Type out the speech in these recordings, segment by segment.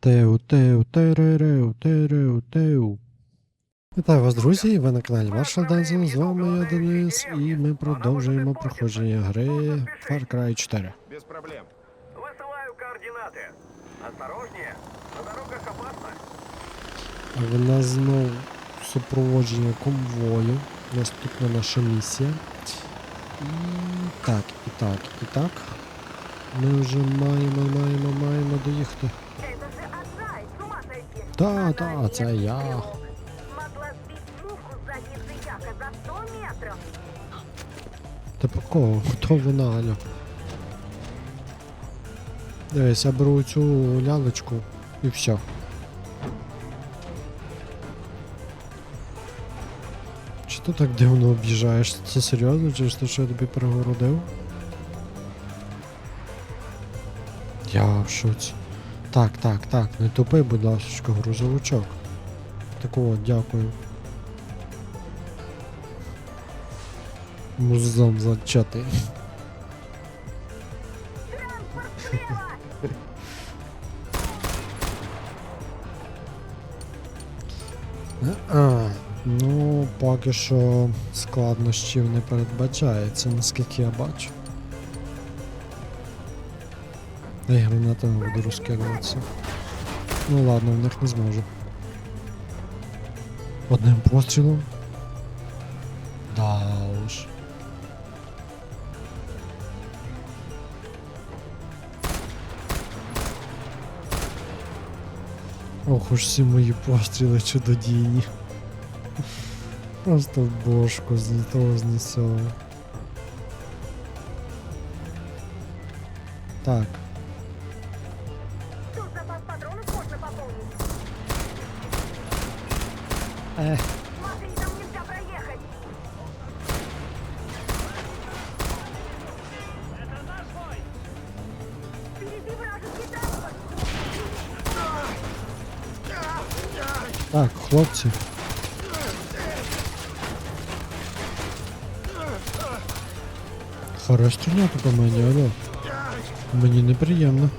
Теу, теу, теререу, тереу, теу. Вітаю вас, друзі! Ви на каналі Marshall Dancing, з вами я Денис, і ми продовжуємо проходження гри Far Cry 4. Без проблем. Высылаю координаты. Осторожнее, на дорогах опасно. А в нас знов супроводження конвою. Наступна наша місія. І так, і так, і так. Ми вже маємо, маємо, маємо доїхати. Та, та, це я. Смогла сбить муху с задницы яка за 100 метров. Та по кого? Хто вона, Алло? Дивись, я беру цю лялечку і все. Чи ти так дивно об'їжджаєш? Це серйозно, чи ж ти що я тобі перегородив? Я в шоці. Так, так, так, не тупи, будь ласка, грузовичок. Так от, дякую. Музон зачатий. А, ну, поки що складнощів не передбачається, наскільки я бачу. Та й гранатами буду розкидуватися. Ну ладно, в них не зможу. Одним пострілом. Да уж. Ох уж всі мої постріли чудодійні. Просто бошку з того з. Так, транспорт. так, хлопці. Хорош стріляти по мені, алло. Мені неприємно.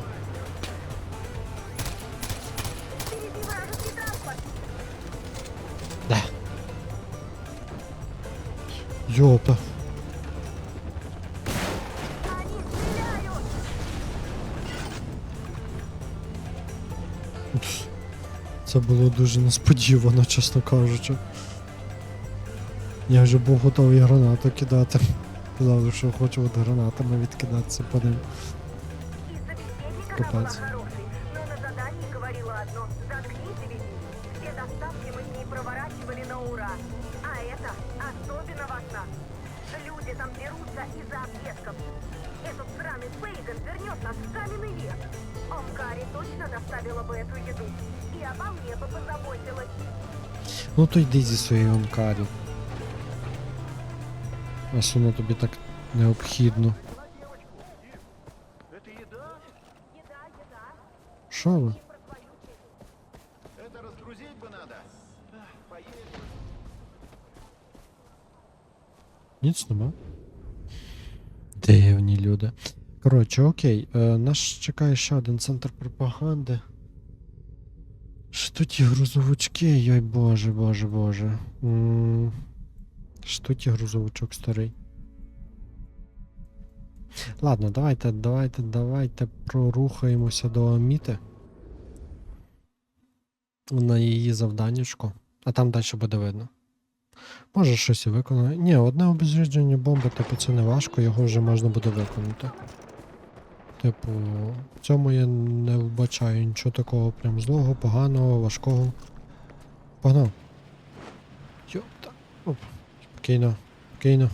Йопа. Они стреляют. Це було дуже несподівано, чесно кажучи. Я вже був готовий гранату кидати. Казав, що хочу от гранатами відкидатися по ним. Из собеседника Капец. была хорошей, но на задании говорила одно «Заткнись и веди». Все доставки мы с ней проворачивали на ура. А это особенно важно. Люди там дерутся из-за объедков. Этот сраный Фейган вернет нас в каменный век. Омкари точно доставила бы эту еду. И обо мне бы позаботилась. Ну то йди зі своєю омкарі. Ось воно тобі так необхідно. Это еда? Еда, еда. Що ви? Ніц нема. Дивні люди. Коротше, окей, е, нас чекає ще один центр пропаганди. Що тут ті грузовички, йой боже, боже, боже. Що тут грузовичок старий. Ладно, давайте, давайте, давайте прорухаємося до Аміти. На її завданнячко. А там далі буде видно. Може щось і виконає. Ні, одне обезвреждення бомби, типу, це не важко, його вже можна буде виконати. Типу, в цьому я не вбачаю нічого такого прям злого, поганого, важкого. Погнав. Йопта. Оп. Спокійно, спокійно.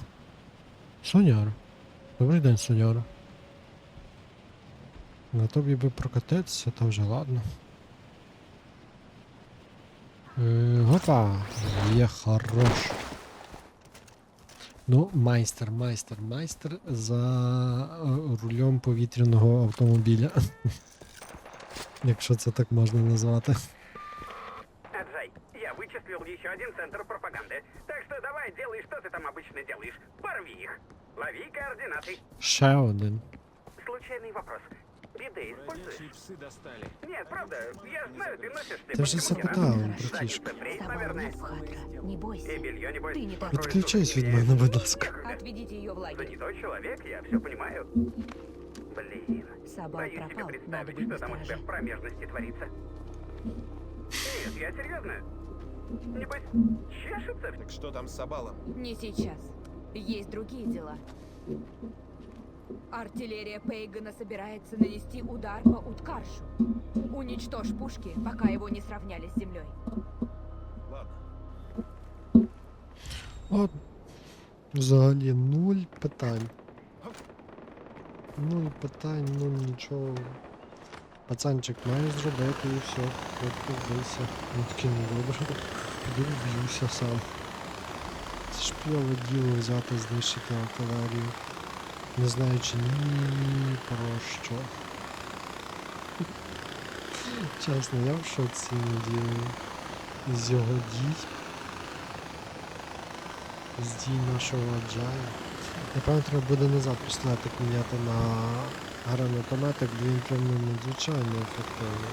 Соняра. Добрий день, Соняра. На тобі би прокатитися, то вже ладно. Е, Гопа! Є хорош. Ну, майстер, майстер, майстер за е, рулем повітряного автомобіля. Якщо це так можна назвати. Аджай, я вычислил еще один центр пропаганды. Так что давай, делай, что ты там обычно делаешь. Порви их. Лови координаты. Ще один. Случайный вопрос. Биды используешь? Бродячие псы достали. Нет, правда, я знаю, ты носишь Ты Задница братишка. пресс, Собака наверное. Хатра, не бойся. И белье, небось. Ты не так. покроешь Відключись від сухие. мене, будь ласка. Отведите ее в Ты лагерь. не тот человек, я все понимаю. Блин. Собак Боюсь себе пропал, надо представить, быть что там у тебя настороже. в промежности творится. Нет, я серьезно. Небось, чешется? Так что там с Сабалом? Не сейчас. Есть другие дела. Артиллерия Пейгана собирается нанести удар по Уткаршу. Уничтожь пушки, пока его не сравняли с землей. Ладно. От взагалі нуль питань. Нуль питань, нуль нічого. Пацанчик має зробити і все. От вбився. Він такий ну добре. Піду вб'юся сам. Це ж пльове діло взяти знищити артилерію. Не знаючи ні про що. Чесно, я в шоці надію з його дій з дій нашого аджаю. Напевно, треба буде назад пістолетик міняти на гранатометик, бо він прям ну, надзвичайно ефективний.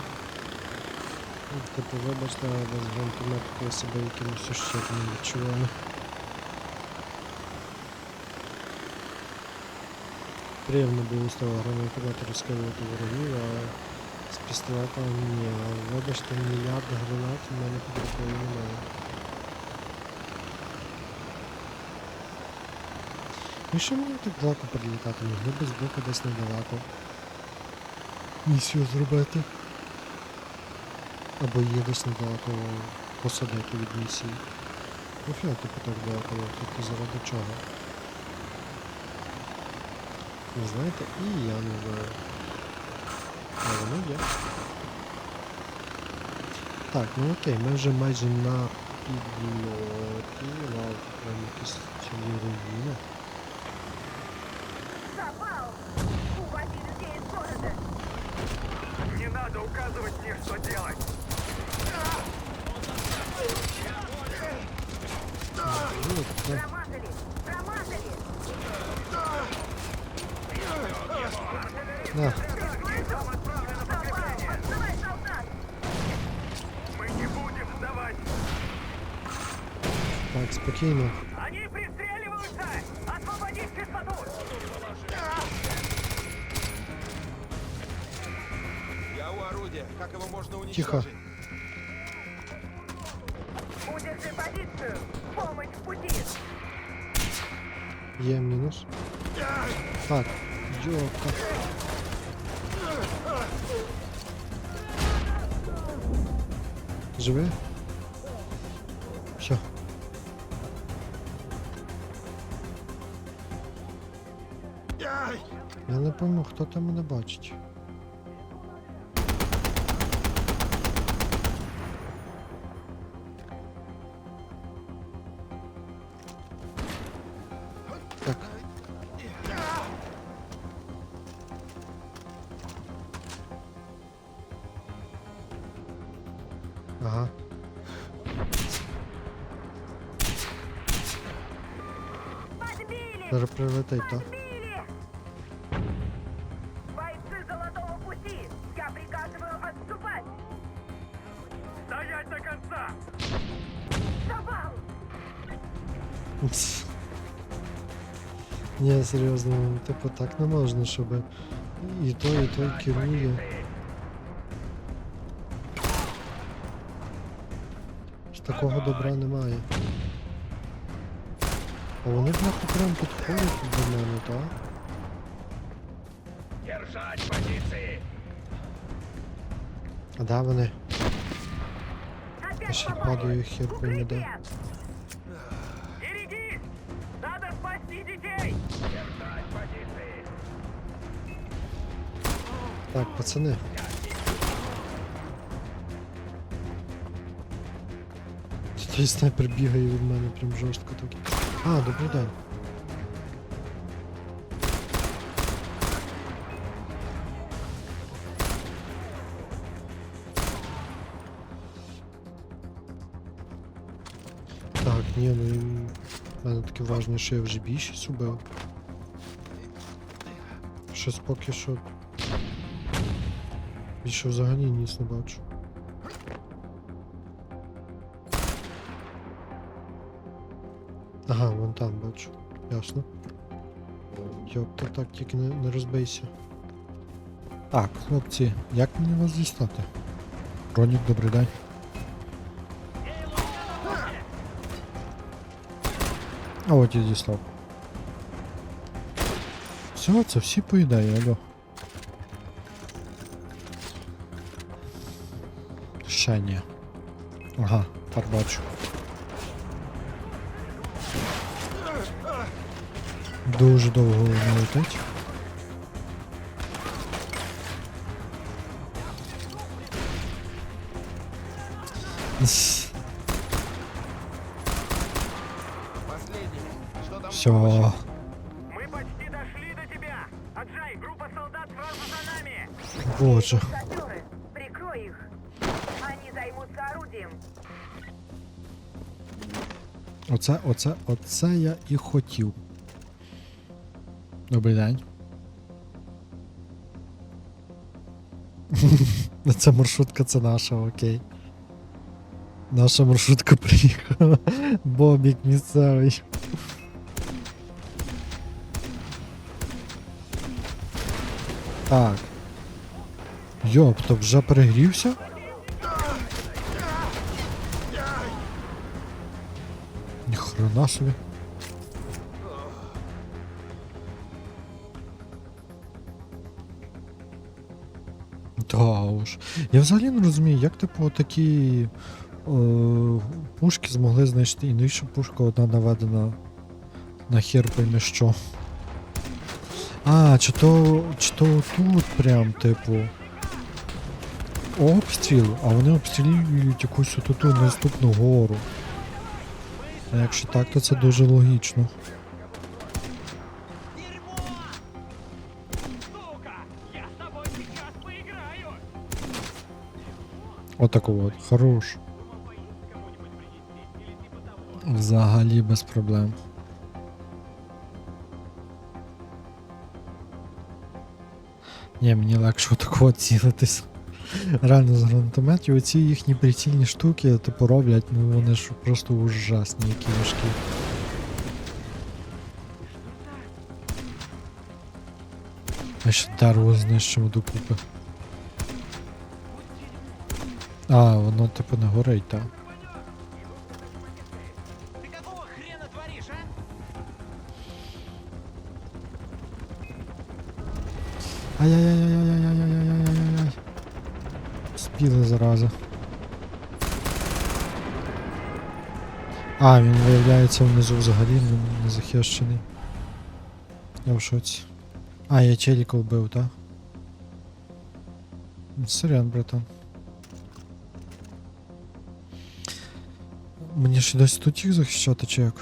Типу, вибачте, без гранатометика я себе якимось ущербним відчуваю. Приємно було з того гранатомета розкидувати ворогів, а з пістолета ні. Вибачте, мільярд гранат у мене під рукою немає. Ну що мені так далеко прилітати? Могли би збоку десь недалеко. Місію зробити. Або є десь недалеко посадити від місії. Ну фіга типу так далеко, тільки заради чого. Ви знаєте, і я не знаю. А воно є. Так, ну окей, ми вже майже на підльоті. Вау, тут прям якісь цілі руїни. Как его можно Тихо. Удержи позицию! Помощь в пути! Є мінус. Так, йока. Живе? Все. Я не пойму, хто там мене бачить. Ага. Подбили! Зараз прилетить, то. Подбили! Бойцы Золотого Пути! Я приказываю отступать! Стоять до конца! Запал! Пс. Ні, серйозно, ну, типу так не можна, щоб і той, і той керує. Такого добра немає. А вони бляха прям підходять до мене, так? Держать позиции! А де вони? Я ще падаю хер де. Укрепи! Надо спасти детей! Держать позиции! Так, пацани. Той снайпер бігає від мене прям жорстко так. А, добрий день. Так, ні, ну в мене таке враження, що я вже більшість убив. Щось поки що Більше взагалі ніс не бачу. Ага, вон там бачу. Ясно. Йопта, так тільки не, не розбийся. Так, хлопці, як мені вас дістати? Ронік, добрий день. А от я дістав. Все, це всі по ідеї, алло. Ще ні. Ага, так бачу. Дуже довго воно летить. Все. Мы почти дошли до тебя! Аджай, группа солдат сразу за нами! Боже. Прикрой их. Они займутся орудием. Оце, оце, оце я і хотів. Добрий день. Ця маршрутка це наша, окей. Наша маршрутка приїхала. Бобік місцевий. Так. Йоп, то вже перегрівся? Ніхрена собі. Уж. Я взагалі не розумію, як типу такі е, пушки змогли знайти. І інша пушка одна наведена на хер пойми що. А, чи то, чи то тут прям, типу. Обстріл, а вони обстрілюють якусь оту наступну гору. А якщо так, то це дуже логічно. Отаку от, хорош. Взагалі без проблем. Ні, мені легше отако от цілитись. Реально з гранатометів оці їхні прицільні штуки, типу роблять, ну вони ж просто ужасні, які. А ще дерево знищимо докупи. А, воно типу не горить, так? Ай-яй-яй-яй-яй-яй-яй-яй-яй-яй-яй. Спіли зараза. А, він виявляється внизу взагалі не, не захищений. Я в шоці. А, я челіка вбив, так? Сорян, братан. Мені ще досі тут їх захищати чи як?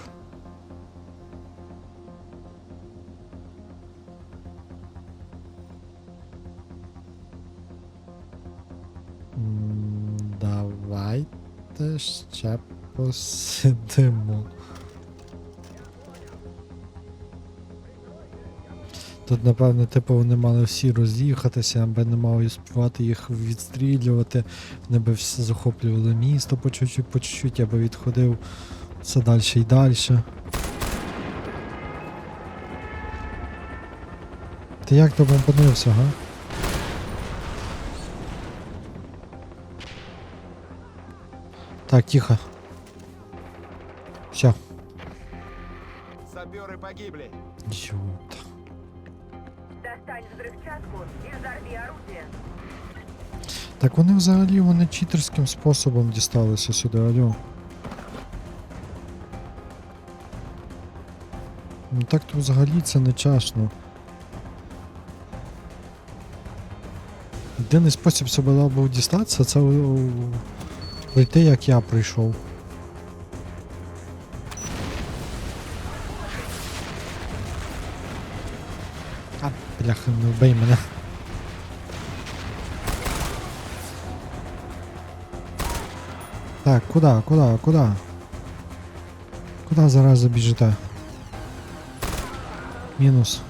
Давайте ще посидимо. Тут, напевно, типу, вони мали всі роз'їхатися, аби не мав і співати їх відстрілювати. Вони би всі захоплювали місто по чуть-чуть, по чуть-чуть, я би відходив все далі і далі. Ти як там опинився, га? Так, тихо. Все. Саперы погибли. Ёпта. Так вони взагалі вони читерським способом дісталися сюди, алло. Ну так то взагалі це не чесно. Єдиний спосіб себе був дістатися, це о, пройти як я прийшов. Бляха, ну, не вбий мене. Так, куди, куди, куди? Куди зараз біжите? Мінус.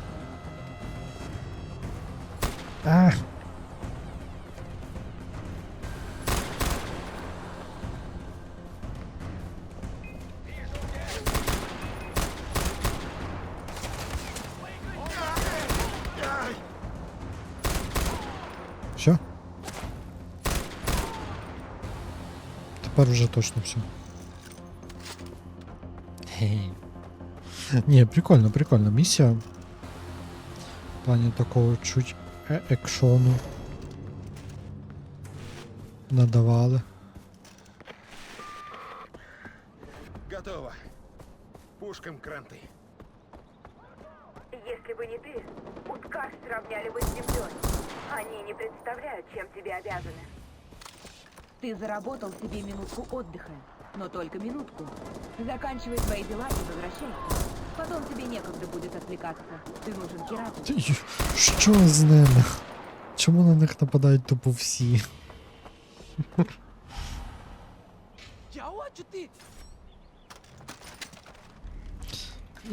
тепер вже точно все. Хе-хе. Ні, прикольно, прикольно. Місія. В плані такого чуть е- екшону. Надавали. Готово. Пушкам кранты. Если бы не ты, Уткаш сравняли бы с землей. Они не представляют, чем тебе обязаны. Ты заработал себе минутку отдыха, но только минутку. Заканчивай свои дела и возвращайся. Потом тебе некогда будет отвлекаться. Ты нужен Кирату. Ти- Що з ними? Чому на них нападають тупо всі?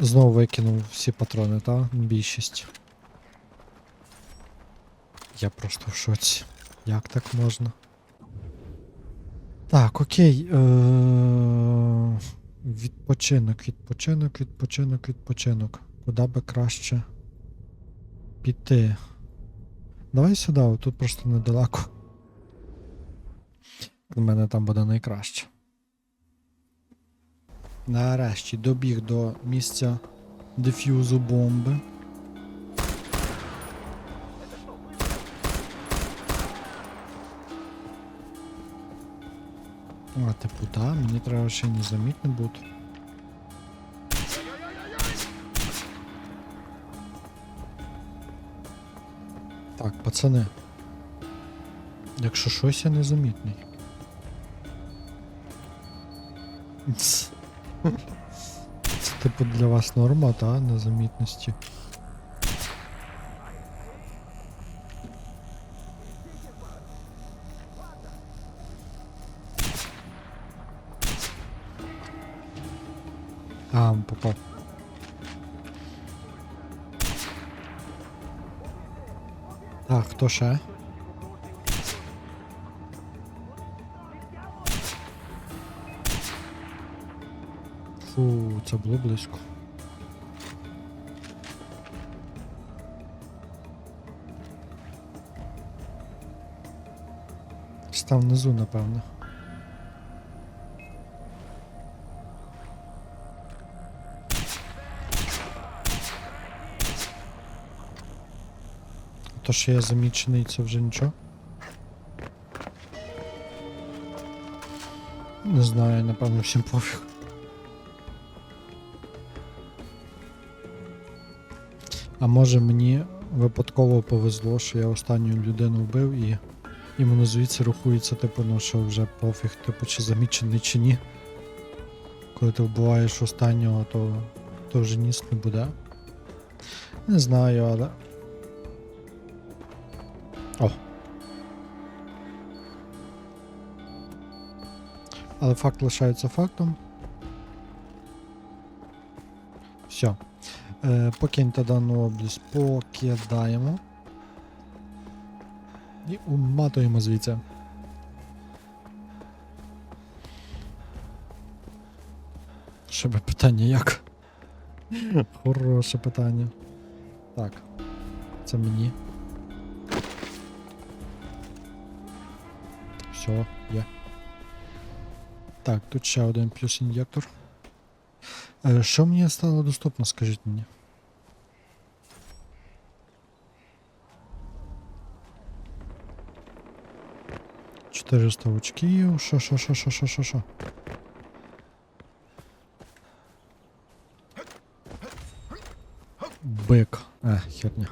Знову викинув всі патрони, та? Більшість. Я просто в шоці. Як так можна? Так, окей. Е- відпочинок, відпочинок, відпочинок, відпочинок. Куди би краще піти? Давай сюди, тут просто недалеко. У мене там буде найкраще. Нарешті добіг до місця деф'юзу бомби. А, типу, да, мені треба ще незамітно бути. Так, пацани. Якщо щось я незамітний. Це типу для вас норма, та незамітності. Так, хто ще? Фу, це було близько. Став внизу, напевно. То, що я замічений, це вже нічого. Не знаю, напевно, всім пофіг. А може мені випадково повезло, що я останню людину вбив і іменно звідси рахується, типу, ну що вже пофіг, типу, чи замічений, чи ні. Коли ти вбиваєш останнього, то, то вже ніс не буде. Не знаю, але. О. Але факт лишається фактом. Все. Е, покиньте дану область, покидаємо. І уматуємо звідси. Ще би питання як? Хороше питання. Так. Це мені. Все, є. Так, тут ще один плюс ін'єктор. Е, що мені стало доступно, скажіть мені? Чотириста очків. Що, що, що, що, що, що, що? Бик. Е, херня.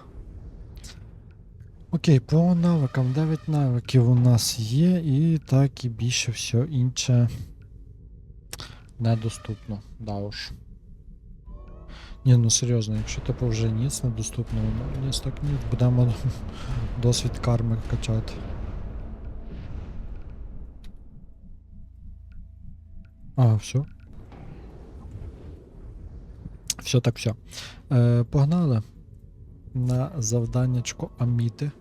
Окей, по навикам 9 навиків у нас є, і так і більше все інше недоступно. Да уж. Ні, ну серйозно, якщо типу вже ніц недоступно, ну ніц так ніц, будемо досвід карми качати. А, все. Все так все. Е, погнали на завданнячко Аміти.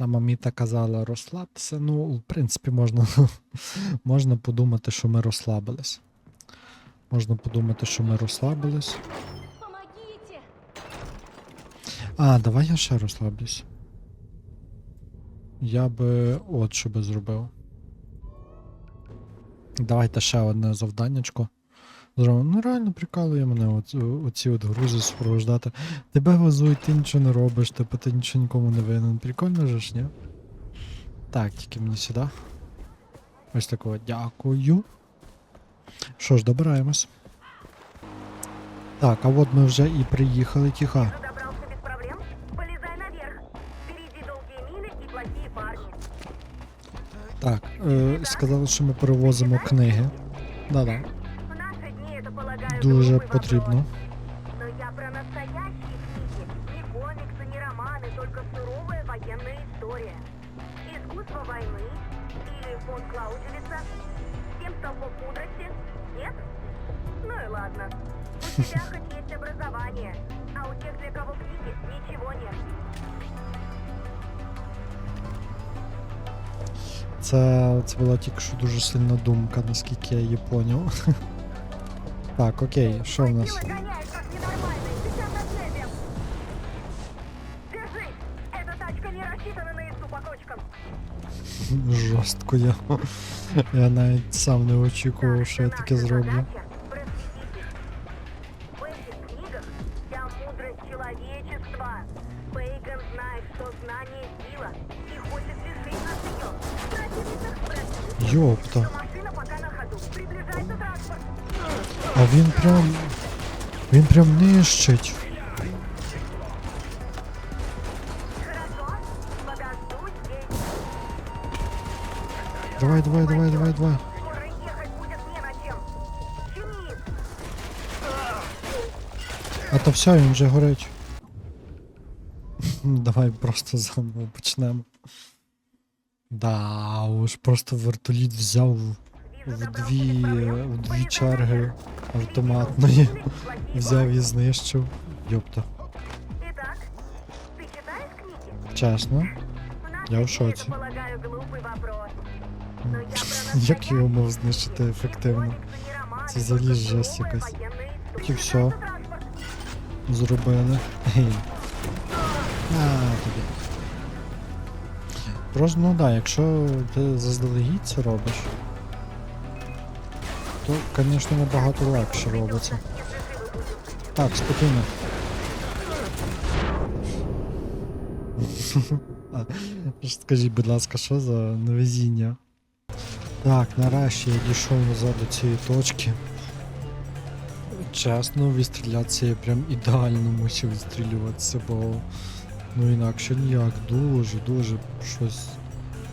Нам Аміта казала розслабтеся. Ну, в принципі, можна, можна подумати, що ми розслабились. Можна подумати, що ми розслабились. А, давай я ще розслаблюсь. Я би от що би зробив. Давайте ще одне завданнячко. Зробимо. Ну реально прикалує мене оці, оці от грузи супровождати. Тебе везуть, ти нічого не робиш, типу ти нічого нікому не винен. Прикольно же ж, ні? Так, тільки мені сюди. Ось такого дякую. Що ж, добираємось. Так, а от ми вже і приїхали, парни. Так, е, сказали, що ми перевозимо книги. Да-да, дуже глупый потрібно. вопрос. Но я про настоящие книги. Не комиксы, не романы, только суровая военная история. Искусство войны или фон Клаузевица. Семь столпов мудрости? Нет? Ну и ладно. У тебя хоть есть образование, а у тех, для кого книги, ничего нет. Це, це була тільки що дуже сильна думка, наскільки я її поняв. Так, окей, що в нас? Сила гоняет, как ненормальный. Сейчас отцепим. Держись! Эта тачка не рассчитана на езду по кочкам. Жорстко я. Я навіть сам не очікував, що я Так, таке наша зроблю. задача він прям. Він прям нищить. Давай, давай, давай, давай, давай. А то все, він вже горить. Давай просто заново почнемо. Да, уж просто вертоліт взяв в дві, в дві черги автоматної. Взяв і знищив. Йопта. Итак, ты читаешь книги? Чесно. В Я в наши дни шоці. это, полагаю, глупый вопрос. Но я про Як його настоящие мав знищити книги. ефективно? Комиксы не романы, Це взагалі только жесть суровая якась. военная От история. і всьо. Транспорт. Зробили. Гей. На тобі. Просто, ну да, якщо ти заздалегідь це робиш, то, звісно, набагато легше робиться. Так, спокійно. Скажіть, будь ласка, що за невезіння? Так, нарешті я дійшов назад до цієї точки. Чесно, відстрілятися я прям ідеально мусив відстрілюватися, бо ну інакше ніяк дуже, дуже щось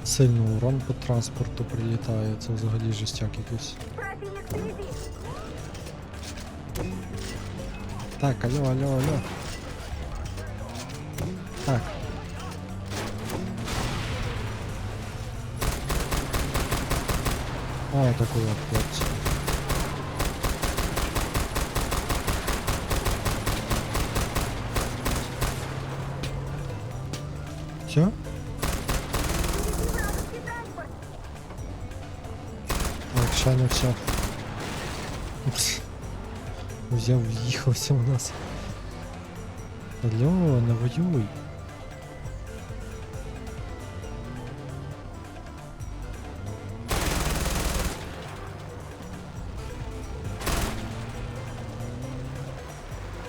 сильно урон по транспорту прилітає. Це взагалі жестяк якийсь. Противник впереди. Так, алло, алло, алло. Так. О, такой вот хлопці. Все? Вражеский транспорт. Так, ще не все. Упс. Взяв, в'їхався у нас. Алло, не воюй.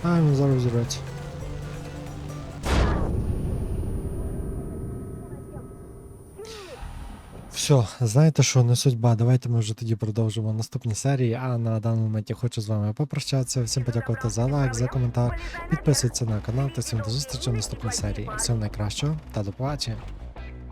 А, він зараз взірветься. Все, знаєте що, не судьба. Давайте ми вже тоді продовжимо наступні серії. А на даному моменті хочу з вами попрощатися. Всім подякувати за лайк, за коментар. Підписуйтесь на канал та всім до зустрічі в наступній серії. Всього найкращого та до побачення.